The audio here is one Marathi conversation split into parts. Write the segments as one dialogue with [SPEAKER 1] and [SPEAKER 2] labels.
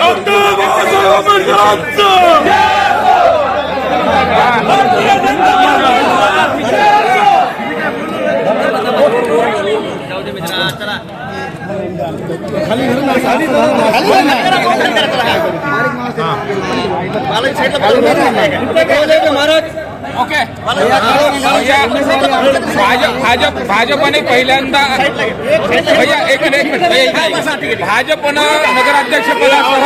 [SPEAKER 1] Doctor Babasaheb आंबेडकरांचं
[SPEAKER 2] okay. भाजप भाजप भाजपने पहिल्यांदा भैया एक मिनिट. भाजपनं नगराध्यक्ष पदासह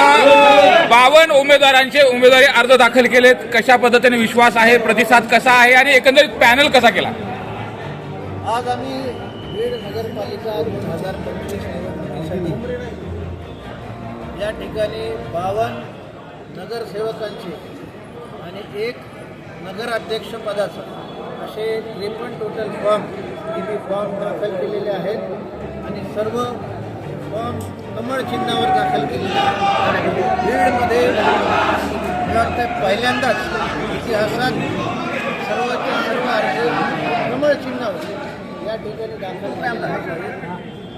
[SPEAKER 2] बावन्न उमेदवारांचे उमेदवारी अर्ज दाखल केलेत. कशा पद्धतीने विश्वास आहे प्रतिसाद कसा आहे आणि एकंदरीत पॅनल कसा केला?
[SPEAKER 3] आज आम्ही बीड नगरपालिका दोन हजार पंचवीस निवडणुकीसाठी या ठिकाणी बावन्न नगरसेवकांचे आणि एक नगराध्यक्षपदाचं असे त्रेपन्न टोटल फॉर्म किती फॉर्म दाखल केलेले आहेत आणि सर्व फॉर्म कमळ चिन्हावर दाखल केलेले आहेत बीडमध्ये मला वाटतं पहिल्यांदाच इतिहासात सर्वच्या सर्व अर्ज कमळ चिन्हावर या ठिकाणी दाखल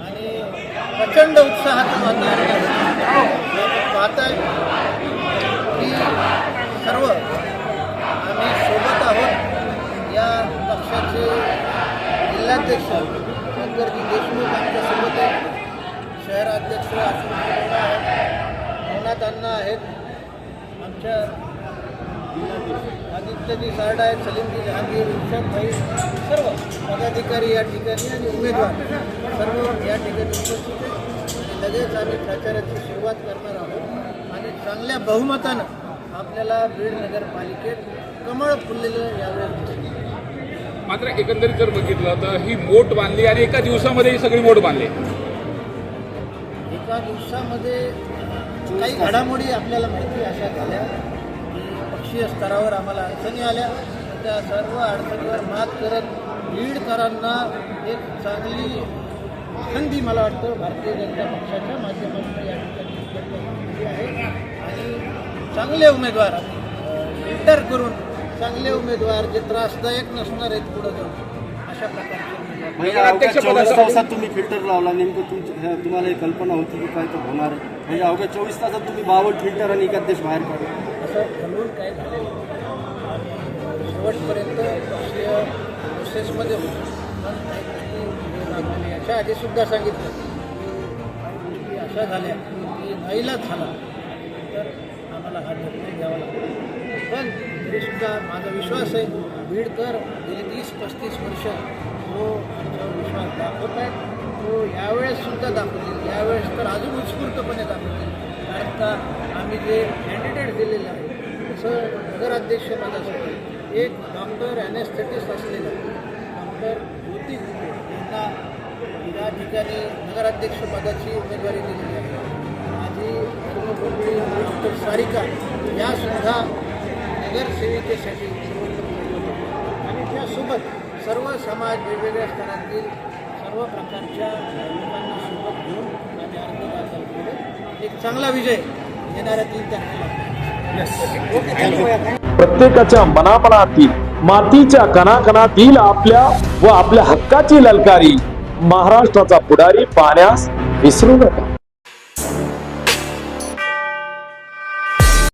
[SPEAKER 3] आणि प्रचंड उत्साहात वातावरण आहे. आपण पाहताय की शहराध्यक्ष आहेत नवनाथ अण्णा आहेत आमच्या आदित्यजी सार्ड आहेत सलीमजी जहांगीर इर्षाद भाई सर्व पदाधिकारी या ठिकाणी आणि उमेदवार सर्व या ठिकाणी उपस्थित आहेत. लगेच आम्ही प्रचाराची सुरुवात करणार आहोत. आणि चांगल्या बहुमतानं आपल्याला बीड नगरपालिकेत कमळ फुललेलं यावेळेस
[SPEAKER 2] मात्र एकंदरीत जर बघितलं तर ही मोठ बांधली आणि एका दिवसामध्ये ही सगळी मोठ बांधली.
[SPEAKER 3] एका दिवसामध्ये काही घडामोडी आपल्याला माहिती अशा झाल्या की पक्षीय स्तरावर आम्हाला अडचणी आल्या. त्या सर्व अडचणीवर मात करत बीडकरांना एक चांगली संधी मला वाटतं भारतीय जनता पक्षाच्या माध्यमातून या ठिकाणी आहे. आणि चांगले उमेदवार फिल्टर करून चांगले उमेदवार जे त्रासदायक नसणार आहेत पुढं जाऊन अशा प्रकारचे
[SPEAKER 4] म्हणजे
[SPEAKER 2] पदासाठी-
[SPEAKER 4] तासात तुम्ही फिल्टर लावला. नेमकं तुमची हे- तुम्हाला ही कल्पना होती की काय तर होणार. म्हणजे अवघ्या चोवीस तासात तुम्ही बावन्न फिल्टर आणि एक अध्यक्ष बाहेर काढला.
[SPEAKER 3] असं ठरवून काय शेवटपर्यंत प्रोसेसमध्ये होतो. याच्या आधी सुद्धा सांगितलं की अशा झाल्या. की नाईलाज झाला. तर आम्हाला हा निर्णय घ्यावा लागला. पण तरीसुद्धा माझा विश्वास आहे बीडकर गेली तीस पस्तीस वर्ष हो, जो विश्वास दाखवत आहे तो यावेळेस सुद्धा दाखवतील. यावेळेस तर अजून उत्स्फूर्तपणे दाखवतील. कारण का आम्ही जे कॅन्डिडेट दिलेले आहे तसं नगराध्यक्षपदासाठी एक डॉक्टर ॲनेस्थेटिस्ट असलेला डॉक्टर ज्योती गुप्ते यांना या ठिकाणी नगराध्यक्षपदाची उमेदवारी दिलेली आहे. माझी धर्मपत्नी डॉक्टर सारिका यासुद्धा नगरसेविकेसाठी सर्व समाज वेगवेगळ्या स्तरातील सर्व प्रकारच्या लोकांना सोबत घेऊन आम्ही अर्ज दाखल केले. एक चांगला विजय येणाऱ्या तीन तारखेला.
[SPEAKER 5] प्रत्येकाच्या मनामनातील मातीच्या कणाकणातील आपल्या व आपल्या हक्काची ललकारी महाराष्ट्राचा पुढारी पाहण्यास विसरू नका.